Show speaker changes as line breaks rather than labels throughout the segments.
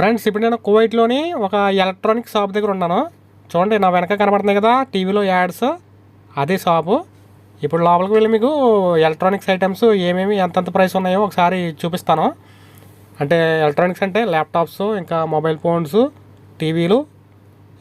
Friends ఇప్పుడు నేను కువైట్లోని ఒక ఎలక్ట్రానిక్ షాప్ దగ్గర ఉన్నాను. చూడండి నా వెనక కనబడుతుంది కదా టీవీలో యాడ్స్. అదే షాపు. ఇప్పుడు లోపలికి వెళ్ళి మీకు ఎలక్ట్రానిక్స్ ఐటమ్స్ ఏమేమి ఎంతెంత ప్రైస్ ఉన్నాయో ఒకసారి చూపిస్తాను. అంటే ఎలక్ట్రానిక్స్ అంటే ల్యాప్టాప్స్ ఇంకా మొబైల్ ఫోన్స్ టీవీలు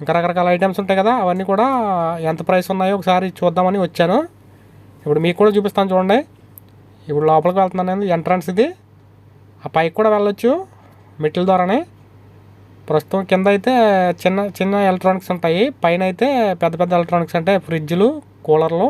ఇంకా రకరకాల ఐటమ్స్ ఉంటాయి కదా అవన్నీ కూడా ఎంత ప్రైస్ ఉన్నాయో ఒకసారి చూద్దామని వచ్చాను. ఇప్పుడు మీకు కూడా చూపిస్తాను చూడండి. ఇప్పుడు లోపలికి వెళ్తున్నాను ఎంట్రన్స్ ఇది. ఆ పైకి కూడా వెళ్ళొచ్చు మెట్ల ద్వారానే. ప్రస్తుతం కింద అయితే చిన్న చిన్న ఎలక్ట్రానిక్స్ ఉంటాయి. పైన అయితే పెద్ద పెద్ద ఎలక్ట్రానిక్స్ అంటే ఫ్రిడ్జ్లు కూలర్లు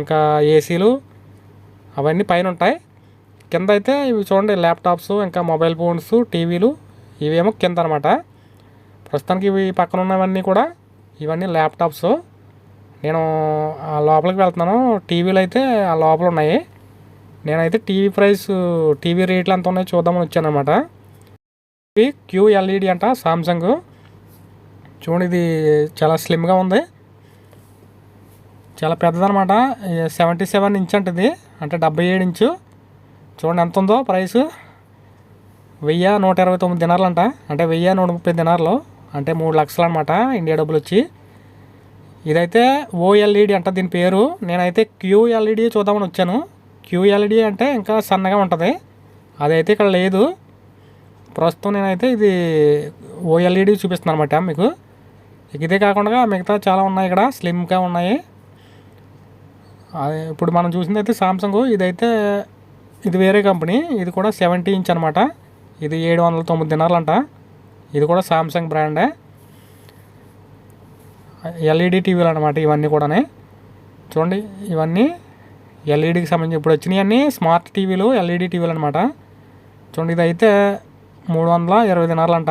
ఇంకా ఏసీలు అవన్నీ పైన ఉంటాయి. కింద అయితే ఇవి చూడండి ల్యాప్టాప్స్ ఇంకా మొబైల్ ఫోన్స్ టీవీలు ఇవేమో కింద అనమాట ప్రస్తుతానికి ఇవి పక్కన ఉన్నవన్నీ కూడా ఇవన్నీ ల్యాప్టాప్స్ నేను ఆ లోపలికి వెళ్తున్నాను. టీవీలు అయితే ఆ లోపల ఉన్నాయి. నేనైతే టీవీ ప్రైస్ టీవీ రేట్లు ఎంత ఉన్నాయో చూద్దామని వచ్చాను అనమాట ఇది క్యూఎల్ఈడి అంట సామ్సంగ్ చూడండి ఇది చాలా స్లిమ్గా ఉంది. చాలా పెద్దదనమాట సెవెంటీ సెవెన్ ఇంచ్ అంటది అంటే డెబ్బై ఏడు ఇంచు చూడండి ఎంత ఉందో ప్రైస్. వెయ్యి నూట ఇరవై తొమ్మిది దినార్లు అంట అంటే వెయ్యి నూట ముప్పై దినార్లు. అంటే మూడు లక్షలు అనమాట ఇండియా డబ్బులు వచ్చి. ఇదైతే ఓఎల్ఈడి అంట దీని పేరు. నేనైతే క్యూఎల్ఈడి చూద్దామని వచ్చాను. క్యూఎల్ఈడి అంటే ఇంకా సన్నగా ఉంటుంది. అదైతే ఇక్కడ లేదు. ప్రస్తుతం నేనైతే ఇది ఓఎల్ఈడి చూపిస్తున్నాను అనమాట మీకు. ఇదే కాకుండా మిగతా చాలా ఉన్నాయి ఇక్కడ స్లిమ్గా ఉన్నాయి. అదే ఇప్పుడు మనం చూసింది అయితే సామ్సంగ్ ఇదైతే ఇది వేరే కంపెనీ ఇది కూడా సెవెంటీ ఇంచ్ అనమాట ఇది ఏడు వందల తొమ్మిది దినాలంట. ఇది కూడా సామ్సంగ్ బ్రాండే ఎల్ఈడి టీవీలు అనమాట ఇవన్నీ కూడానే. చూడండి ఇవన్నీ ఎల్ఈడికి సంబంధించి ఇప్పుడు వచ్చినాయి అన్నీ స్మార్ట్ టీవీలు ఎల్ఈడి టీవీలు అనమాట చూడండి ఇది అయితే మూడు వందల ఇరవై దినార్లు అంట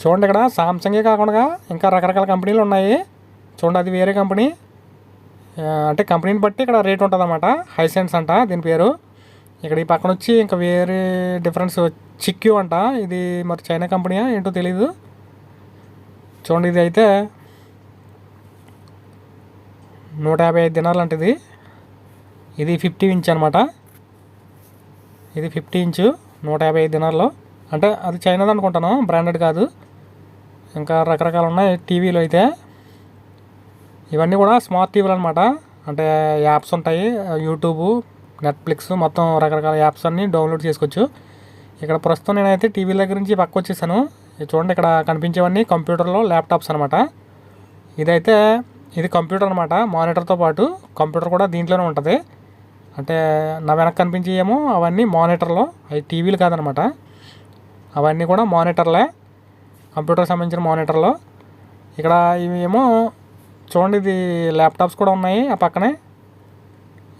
చూడండి ఇక్కడ సామ్సంగే కాకుండా ఇంకా రకరకాల కంపెనీలు ఉన్నాయి. చూడండి అది వేరే కంపెనీ. అంటే కంపెనీని బట్టి ఇక్కడ రేట్ ఉంటుంది అనమాట హైసెన్స్ అంట దీని పేరు. ఇక్కడ ఈ పక్కన వచ్చి ఇంకా వేరే డిఫరెన్స్ చిక్యూ అంట. ఇది మరి చైనా కంపెనీయా ఏంటో తెలీదు. చూడండి ఇది అయితే నూట యాభై ఐదు దినాలు లాంటిది ఇది ఫిఫ్టీ ఇంచ్ అనమాట ఇది ఫిఫ్టీ ఇంచు నూట యాభై ఐదు దినాల్లో. అంటే అది చైనాది అనుకుంటాను బ్రాండెడ్ కాదు. ఇంకా రకరకాలు ఉన్నాయి టీవీలు అయితే. ఇవన్నీ కూడా స్మార్ట్ టీవీలు అనమాట అంటే యాప్స్ ఉంటాయి యూట్యూబ్ నెట్ఫ్లిక్స్ మొత్తం రకరకాల యాప్స్ అన్నీ డౌన్లోడ్ చేసుకోవచ్చు. ఇక్కడ ప్రస్తుతం నేనైతే టీవీ దగ్గర నుంచి పక్క వచ్చేసాను. చూడండి ఇక్కడ కనిపించేవన్నీ కంప్యూటర్లో ల్యాప్టాప్స్ అనమాట ఇదైతే ఇది కంప్యూటర్ అనమాట మానిటర్తో పాటు. కంప్యూటర్ కూడా దీంట్లోనే ఉంటుంది. అంటే నా వెనక కనిపించేయేమో అవన్నీ మానిటర్లు అవి టీవీలు కాదనమాట. అవన్నీ కూడా మానిటర్లే కంప్యూటర్కి సంబంధించిన మానిటర్లో. ఇక్కడ ఇవి ఏమో చూడండి ఇది ల్యాప్టాప్స్ కూడా ఉన్నాయి ఆ పక్కనే.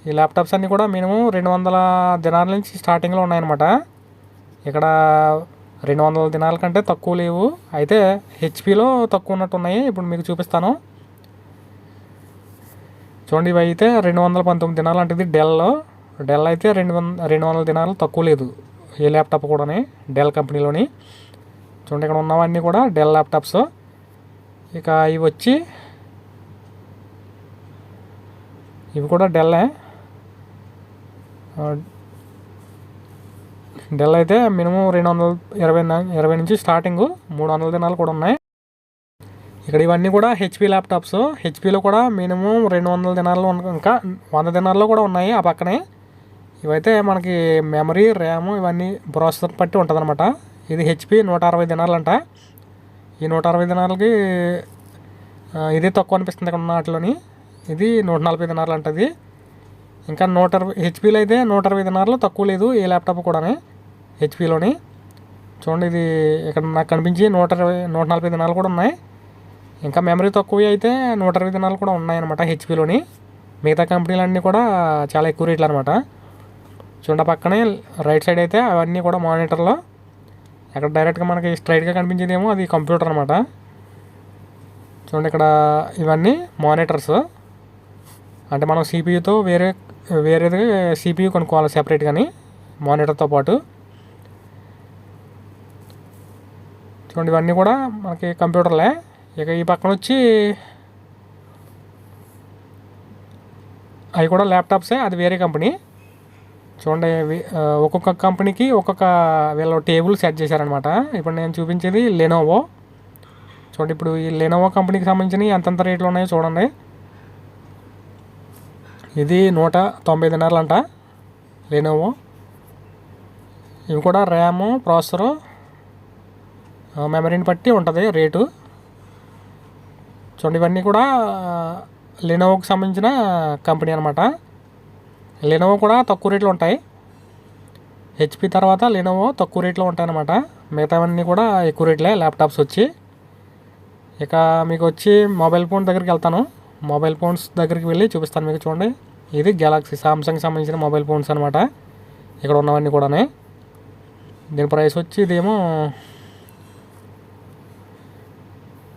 ఈ ల్యాప్టాప్స్ అన్నీ కూడా మినిమం రెండు వందల దినాల నుంచి స్టార్టింగ్లో ఉన్నాయన్నమాట. ఇక్కడ రెండు వందల దినాల కంటే తక్కువ లేవు. అయితే హెచ్పిలో తక్కువ ఉన్నట్టు ఉన్నాయి ఇప్పుడు మీకు చూపిస్తాను. చూడండి ఇవి అయితే రెండు వందల పంతొమ్మిది దినాలు అంటే డెల్లో డెల్ అయితే రెండు వంద రెండు వందల దినాలు తక్కువ లేదు. ఏ ల్యాప్టాప్ కూడానే డెల్ కంపెనీలోని. చూడండి ఇక్కడ ఉన్నవన్నీ కూడా డెల్ ల్యాప్టాప్స్. ఇక ఇవి వచ్చి ఇవి కూడా డెల్లే డెల్ అయితే మినిమం రెండు వందల ఇరవై ఇరవై నుంచి స్టార్టింగ్ మూడు వందల దినాలు కూడా ఉన్నాయి. ఇక్కడ ఇవన్నీ కూడా హెచ్పి ల్యాప్టాప్స్ హెచ్పిలో కూడా మినిమం రెండు వందల దినాల్లో ఇంకా వంద దినాల్లో కూడా ఉన్నాయి ఆ పక్కనే. ఇవైతే మనకి మెమరీ ర్యామ్ ఇవన్నీ ప్రాసెసర్ బట్టి ఉంటుందన్నమాట. ఇది హెచ్పి నూట అరవై దినాలంట. ఈ నూట అరవై దినాలకి ఇదే తక్కువ అనిపిస్తుంది ఇక్కడ ఉన్న వాటిలోని. ఇది నూట నలభై దినాలు అంటది ఇంకా నూట అరవై హెచ్పిలో అయితే నూట అరవై దినాలు తక్కువ లేదు ఏ ల్యాప్టాప్ కూడానే హెచ్పిలోని చూడండి ఇది ఇక్కడ నాకు కనిపించి నూట అరవై నూట నలభై దినాలు కూడా ఉన్నాయి. ఇంకా మెమరీ తక్కువ అయితే నూట ఇరవై దినాలు కూడా ఉన్నాయన్నమాట హెచ్పిలోని మిగతా కంపెనీలన్నీ కూడా చాలా ఎక్కువ రేట్లు అనమాట చూడ పక్కనే రైట్ సైడ్ అయితే అవన్నీ కూడా మానిటర్లో అక్కడ డైరెక్ట్గా మనకి స్ట్రైట్గా కనిపించేదేమో అది కంప్యూటర్ అనమాట చూడండి ఇక్కడ ఇవన్నీ మానిటర్స్ అంటే మనం సిపియూతో వేరే వేరేది సిపియూ కొనుక్కోవాలి సెపరేట్ కానీ మానిటర్తో పాటు. చూడండి ఇవన్నీ కూడా మనకి కంప్యూటర్లే ఇక ఈ పక్కన వచ్చి అవి కూడా ల్యాప్టాప్సే అది వేరే కంపెనీ. చూడండి ఒక్కొక్క కంపెనీకి ఒక్కొక్క వీళ్ళు టేబుల్ సెట్ చేశారనమాట ఇప్పుడు నేను చూపించేది లెనోవో చూడండి ఇప్పుడు ఈ లెనోవో కంపెనీకి సంబంధించిన ఎంతెంత రేట్లు ఉన్నాయో చూడండి. ఇది నూట తొంభై దినార్లు అంట లెనోవో ఇవి కూడా ర్యాము ప్రాసెసరు మెమరీని బట్టి ఉంటుంది రేటు. చూడండి ఇవన్నీ కూడా లెనోవోకి సంబంధించిన కంపెనీ అనమాట లెనోవో కూడా తక్కువ రేట్లో ఉంటాయి. హెచ్పి తర్వాత లెనోవో తక్కువ రేట్లో ఉంటాయి అనమాట మిగతావన్నీ కూడా ఎక్కువ రేట్లే ల్యాప్టాప్స్ వచ్చి. ఇక మీకు వచ్చి మొబైల్ ఫోన్ దగ్గరికి వెళ్తాను. మొబైల్ ఫోన్స్ దగ్గరికి వెళ్ళి చూపిస్తాను మీకు చూడండి. ఇది గెలాక్సీ సామ్సంగ్ సంబంధించిన మొబైల్ ఫోన్స్ అనమాట ఇక్కడ ఉన్నవన్నీ కూడానే. దీని ప్రైస్ వచ్చి ఇదేమో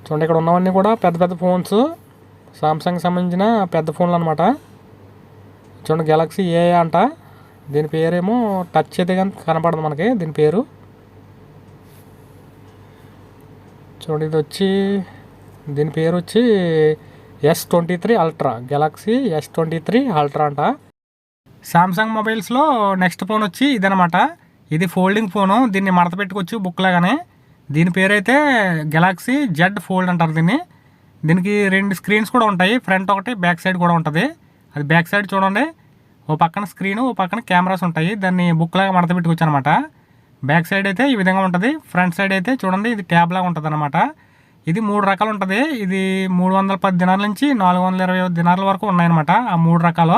చూడండి ఇక్కడ ఉన్నవన్నీ కూడా పెద్ద పెద్ద ఫోన్స్. సామ్సంగ్ సంబంధించిన పెద్ద ఫోన్లు అనమాట చూడండి గెలాక్సీ ఏ అంట. దీని పేరేమో టచ్ అయితే కానీ కనపడదు మనకి దీని పేరు. చూడండి ఇది వచ్చి దీని పేరు వచ్చి S twenty three ultra Galaxy S twenty three ultra అంట సామ్సంగ్ మొబైల్స్లో నెక్స్ట్ ఫోన్ వచ్చి ఇదనమాట ఇది ఫోల్డింగ్ ఫోను దీన్ని మడత పెట్టుకోవచ్చు బుక్ లాగానే. దీని పేరైతే గెలాక్సీ జెడ్ ఫోల్డ్ అంటారు దీన్ని. దీనికి రెండు స్క్రీన్స్ కూడా ఉంటాయి. ఫ్రంట్ ఒకటి బ్యాక్ సైడ్ కూడా ఉంటుంది. అది బ్యాక్ సైడ్ చూడండి. ఓ పక్కన స్క్రీన్ ఓ పక్కన కెమెరాస్ ఉంటాయి. దాన్ని బుక్ లాగా మడత పెట్టుకోవచ్చు అనమాట బ్యాక్ సైడ్ అయితే ఈ విధంగా ఉంటుంది. ఫ్రంట్ సైడ్ అయితే చూడండి ఇది ట్యాబ్లాగా ఉంటుంది అనమాట ఇది మూడు రకాలు ఉంటుంది. ఇది మూడు వందల పది దినాల నుంచి నాలుగు వందల ఇరవై దినాల వరకు ఉన్నాయన్నమాట ఆ మూడు రకాలు.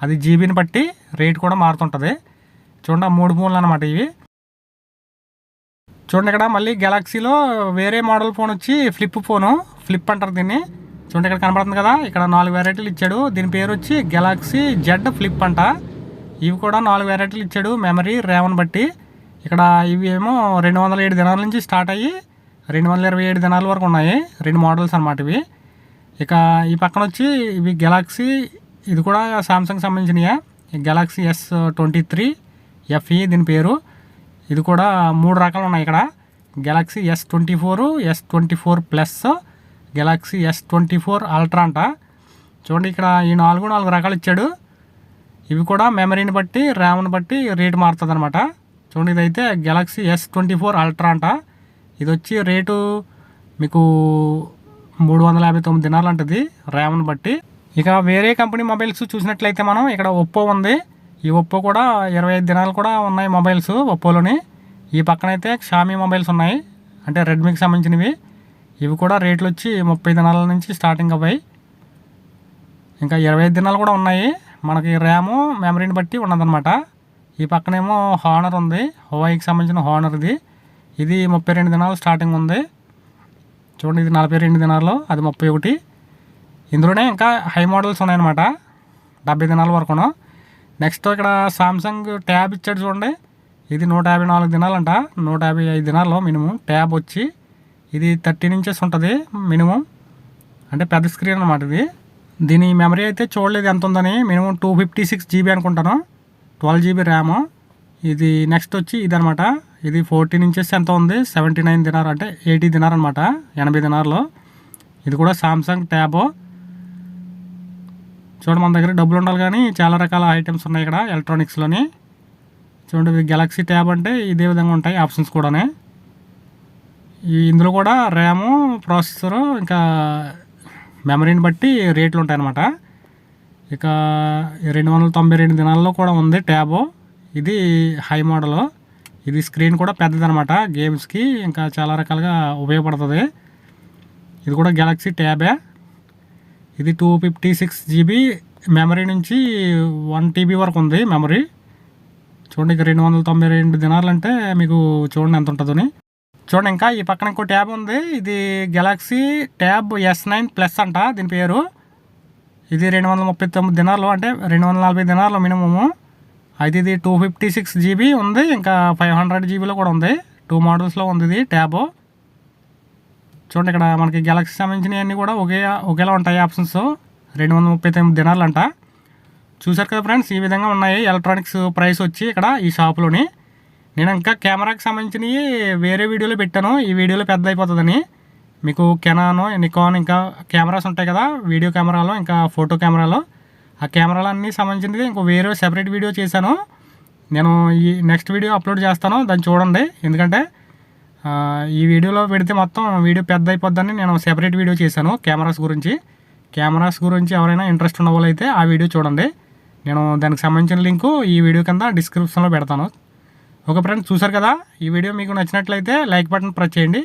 అది జీబీని బట్టి రేట్ కూడా మారుతుంటుంది. చూడండి ఆ మూడు ఫోన్లు అనమాట ఇవి. చూడండి ఇక్కడ మళ్ళీ గెలాక్సీలో వేరే మోడల్ ఫోన్ వచ్చి ఫ్లిప్ ఫోను ఫ్లిప్ అంటారు దీన్ని. చూడండి ఇక్కడ కనపడుతుంది కదా ఇక్కడ నాలుగు వెరైటీలు ఇచ్చాడు. దీని పేరు వచ్చి గెలాక్సీ జెడ్ ఫ్లిప్ అంట. ఇవి కూడా నాలుగు వెరైటీలు ఇచ్చాడు మెమరీ ర్యామ్ని బట్టి. ఇక్కడ ఇవి ఏమో రెండు వందల ఏడు దినాల నుంచి స్టార్ట్ అయ్యి రెండు వందల ఇరవై ఏడు దినాల వరకు ఉన్నాయి. రెండు మోడల్స్ అనమాట ఇవి. ఇక ఈ పక్కన వచ్చి ఇవి గెలాక్సీ ఇది కూడా Samsung సంబంధించినయే. Galaxy S twenty three FE దీని పేరు. ఇది కూడా మూడు రకాలు ఉన్నాయి ఇక్కడ. Galaxy S twenty four S twenty four plus Galaxy S twenty four Ultra అంట. చూడండి ఇక్కడ ఈ నాలుగు నాలుగు రకాలు ఇచ్చాడు. ఇవి కూడా మెమరీని బట్టి ర్యామ్ని బట్టి రేటు మారుతుంది అనమాట చూడండి ఇదైతే Galaxy S twenty four Ultra అంట. ఇది వచ్చి రేటు మీకు మూడు వందల యాభై తొమ్మిది దినాలు అంటది ర్యామ్ని బట్టి. ఇక వేరే కంపెనీ మొబైల్స్ చూసినట్లయితే మనం ఇక్కడ ఒప్పో ఉంది. ఈ ఒప్పో కూడా ఇరవై ఐదు దినాలు కూడా ఉన్నాయి మొబైల్స్ ఒప్పోలోని. ఈ పక్కన అయితే షామీ మొబైల్స్ ఉన్నాయి. అంటే రెడ్మీకి సంబంధించినవి. ఇవి కూడా రేట్లు వచ్చి ముప్పై దినాల నుంచి స్టార్టింగ్ అవ్వాయి ఇంకా ఇరవై ఐదు దినాలు కూడా ఉన్నాయి. మనకి ర్యాము మెమరీని బట్టి ఉన్నదన్నమాట. ఈ పక్కనేమో హానర్ ఉంది. హోవాయికి సంబంధించిన హానర్ ఇది. ఇది ముప్పై రెండు దినాలు స్టార్టింగ్ ఉంది. చూడండి ఇది నలభై రెండు దినాలు అది ముప్పై ఒకటి. ఇందులోనే ఇంకా హై మోడల్స్ ఉన్నాయన్నమాట. డెబ్బై దినాల వరకును. నెక్స్ట్ ఇక్కడ సామ్సంగ్ ట్యాబ్ ఇచ్చాడు చూడండి. ఇది నూట యాభై నాలుగు దినాలంట. నూట యాభై ఐదు దినాల్లో మినిమం ట్యాబ్ వచ్చి ఇది థర్టీన్ ఇంచెస్ ఉంటుంది మినిమం. అంటే పెద్ద స్క్రీన్ అనమాట ఇది. దీని మెమరీ అయితే చూడలేదు ఎంత ఉందని. Minimum two fifty six GB అనుకుంటాను. ట్వెల్వ్ జీబీ ర్యామ్ ఇది నెక్స్ట్ వచ్చి ఇది అనమాట ఇది ఫోర్టీన్ ఇంచెస్ ఎంత ఉంది? సెవెంటీ నైన్ దినార్ అంటే ఎయిటీ దినార్ అనమాట ఎనభై దినార్లో ఇది కూడా సామ్సంగ్ ట్యాబో చూడండి మన దగ్గర డబ్బులు ఉండాలి కానీ చాలా రకాల ఐటమ్స్ ఉన్నాయి ఇక్కడ ఎలక్ట్రానిక్స్లోని చూడండి ఇది గెలాక్సీ ట్యాబ్ అంటే ఇదే విధంగా ఉంటాయి ఆప్షన్స్ కూడానే. ఇందులో కూడా ర్యాము ప్రాసెసరు ఇంకా మెమరీని బట్టి రేట్లు ఉంటాయన్నమాట. ఇక రెండు వందల తొంభై రెండు దినాల్లో కూడా ఉంది ట్యాబ్ ఇది హై మోడల్ ఇది స్క్రీన్ కూడా పెద్దదనమాట గేమ్స్కి ఇంకా చాలా రకాలుగా ఉపయోగపడుతుంది. ఇది కూడా గెలాక్సీ ట్యాబే ఇది two fifty six GB memory నుంచి వన్ టీబీ వరకు ఉంది మెమరీ చూడండి ఇక రెండు వందల తొంభై రెండు దినాలు అంటే మీకు చూడండి ఎంత ఉంటుందని. చూడండి ఇంకా ఈ పక్కన ఇంకో ట్యాబ్ ఉంది. ఇది Galaxy tab S nine plus అంట దీని పేరు. ఇది రెండు వందల ముప్పై తొమ్మిది దినాలు అంటే రెండు వందల నలభై దినాలు మినిమము. అయితే ఇది టూ ఫిఫ్టీ సిక్స్ జీబీ ఉంది. ఇంకా ఫైవ్ హండ్రెడ్ జీబీలో కూడా ఉంది. టూ మోడల్స్లో ఉంది ఇది ట్యాబ్ చూడండి ఇక్కడ మనకి గెలాక్సీ సంబంధించినవి అన్నీ కూడా ఒకే ఒకేలా ఉంటాయి ఆప్షన్స్ రెండు వందల ముప్పై తొమ్మిది దినాలు అంట చూసారు కదా ఫ్రెండ్స్ ఈ విధంగా ఉన్నాయి. ఎలక్ట్రానిక్స్ ప్రైస్ వచ్చి ఇక్కడ ఈ షాప్లోని. నేను ఇంకా కెమెరాకి సంబంధించినవి వేరే వీడియోలో పెట్టాను. ఈ వీడియోలో పెద్ద అయిపోతుందని మీకు కెనాను నికాన్ ఇంకా కెమెరాస్ ఉంటాయి కదా వీడియో కెమెరాలో ఇంకా ఫోటో కెమెరాలో. ఆ కెమెరాలు అన్నీ సంబంధించినది ఇంకో వేరే సెపరేట్ వీడియో చేశాను. నేను ఈ నెక్స్ట్ వీడియో అప్లోడ్ చేస్తాను. దాన్ని చూడండి. ఎందుకంటే ఈ వీడియోలో పెడితే మొత్తం వీడియో పెద్ద అయిపోద్దని నేను సెపరేట్ వీడియో చేశాను కెమెరాస్ గురించి. కెమెరాస్ గురించి ఎవరైనా ఇంట్రెస్ట్ ఉన్న వాళ్ళైతే ఆ వీడియో చూడండి. నేను దానికి సంబంధించిన లింకు ఈ వీడియో కింద డిస్క్రిప్షన్లో పెడతాను. ఓకే ఫ్రెండ్స్ చూసారు కదా? ఈ వీడియో మీకు నచ్చినట్లయితే లైక్ బటన్ ప్రెస్ చేయండి.